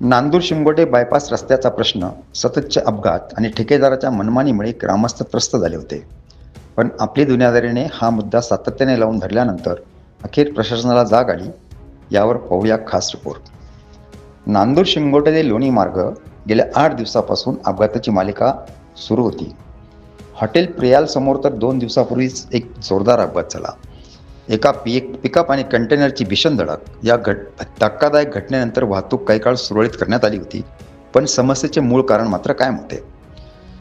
Nandur Shingote bypass रस्त्याचा प्रश्न सततचे अपघात आणि ठेकेदाराच्या मनमानीमुळे ग्रामस्थ त्रस्त झाले होते. पण आपली दुनियादारीने हा मुद्दा सातत्याने लावून धरल्यानंतर अखेर प्रशासनाला जाग आली यावर पाहूया खास रिपोर्ट नांदूर शिंगोटे ते लोणी मार्ग गेल्या आठ दिवसापासून अपघाताची मालिका सुरू होती. हॉटेल प्रियालसमोर तर दोन दिवसापूर्वीच एक जोरदार अपघात झाला. एका पी पिकअप आणि कंटेनरची भीषण धडक. या घट धक्कादायक घटनेनंतर वाहतूक काही काळ सुरळीत करण्यात आली होती पण समस्येचे मूळ कारण मात्र कायम होते.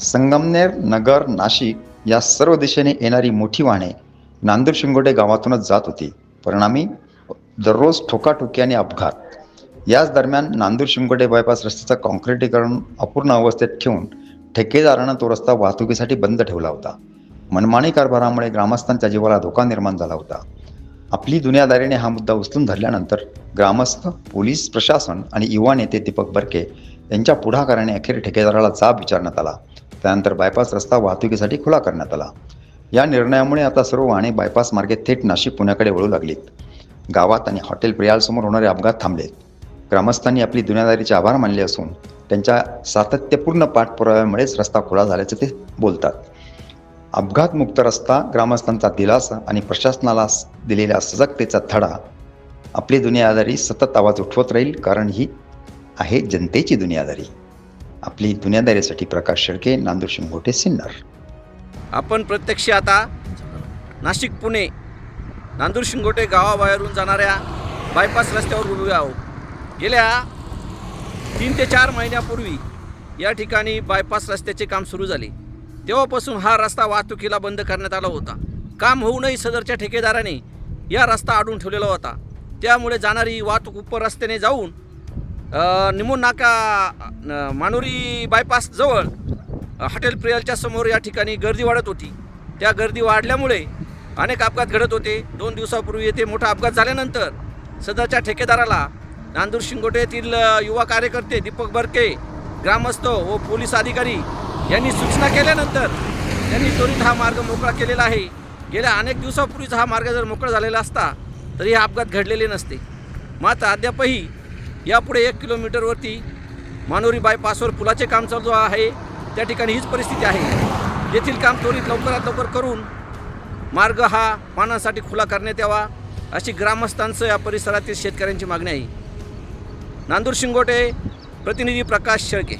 संगमनेर नगर नाशिक या सर्व दिशेने येणारी मोठी वाहने नांदूर शिंगोटे गावातूनच जात होती. परिणामी दररोज ठोकाठोकी आणि अपघात. याच दरम्यान नांदूर शिंगोटे बायपास रस्त्याचं कॉन्क्रिटीकरण अपूर्ण अवस्थेत ठेवून ठेकेदारानं तो रस्ता वाहतुकीसाठी बंद ठेवला होता. मनमानी कारभारामुळे ग्रामस्थांच्या जीवाला धोका निर्माण झाला होता. आपली दुनियादारीने हा मुद्दा उचलून धरल्यानंतर ग्रामस्थ पोलीस प्रशासन आणि युवा नेते दीपक बर्के यांच्या पुढाकाराने अखेर ठेकेदाराला जाब विचारण्यात आला. त्यानंतर बायपास रस्ता वाहतुकीसाठी खुला करण्यात आला. या निर्णयामुळे आता सर्व वाहने बायपास मार्गे थेट नाशिक पुण्याकडे वळू लागलीत. गावात आणि हॉटेल प्रियालसमोर होणारे अपघात थांबलेत. ग्रामस्थांनी आपली दुनियादारीचे आभार मानले असून त्यांच्या सातत्यपूर्ण पाठपुराव्यामुळेच रस्ता खुला झाल्याचं ते बोलतात. अपघातमुक्त रस्ता ग्रामस्थांचा दिलासा आणि प्रशासनाला दिलेल्या सजगतेचा धडा आपली दुनियादारी सतत आवाज उठवत राहील कारण ही आहे जनतेची दुनियादारी. आपली दुनियादारीसाठी प्रकाश शेळके नांदूर शिंगोटे सिन्नर. आपण प्रत्यक्ष आता नाशिक पुणे नांदूर शिंगोटे गावाबाहेरून जाणाऱ्या बायपास रस्त्यावर उभे आहोत. गेल्या तीन ते चार महिन्यापूर्वी या ठिकाणी बायपास रस्त्याचे काम सुरू झाले. तेव्हापासून हा रस्ता वाहतुकीला बंद करण्यात आला होता. काम होऊनही सदरच्या ठेकेदाराने या रस्ता अडून ठेवलेला होता. त्यामुळे जाणारी वाहतूक उपर रस्त्याने जाऊन अ, निमून नाका मानुरी बायपास जवळ हॉटेल प्रियलच्या समोर या ठिकाणी गर्दी वाढत होती. त्या गर्दी वाढल्यामुळे अनेक अपघात घडत होते. दोन दिवसापूर्वी येथे मोठा अपघात झाल्यानंतर सदरच्या ठेकेदाराला नांदूर शिंगोटे येथील युवा कार्यकर्ते दीपक बर्के ग्रामस्थ व पोलीस अधिकारी यांनी सूचना केल्यानंतर त्यांनी त्वरित हा मार्ग मोकळा केलेला आहे. गेल्या अनेक दिवसापूर्वीच हा मार्ग जर मोकळा झालेला असता तरी हे अपघात घडलेले नसते. मात्र अद्यापही यापुढे एक किलोमीटरवरती मानोरी बायपासवर पुलाचे काम चालू आहे. त्या ठिकाणी हीच परिस्थिती आहे. येथील काम त्वरित लवकरात लवकर करून मार्ग हा पानांसाठी खुला करण्यात यावा अशी ग्रामस्थांचं या परिसरातील शेतकऱ्यांची मागणी आहे. नांदूर शिंगोटे प्रतिनिधी प्रकाश शेळके.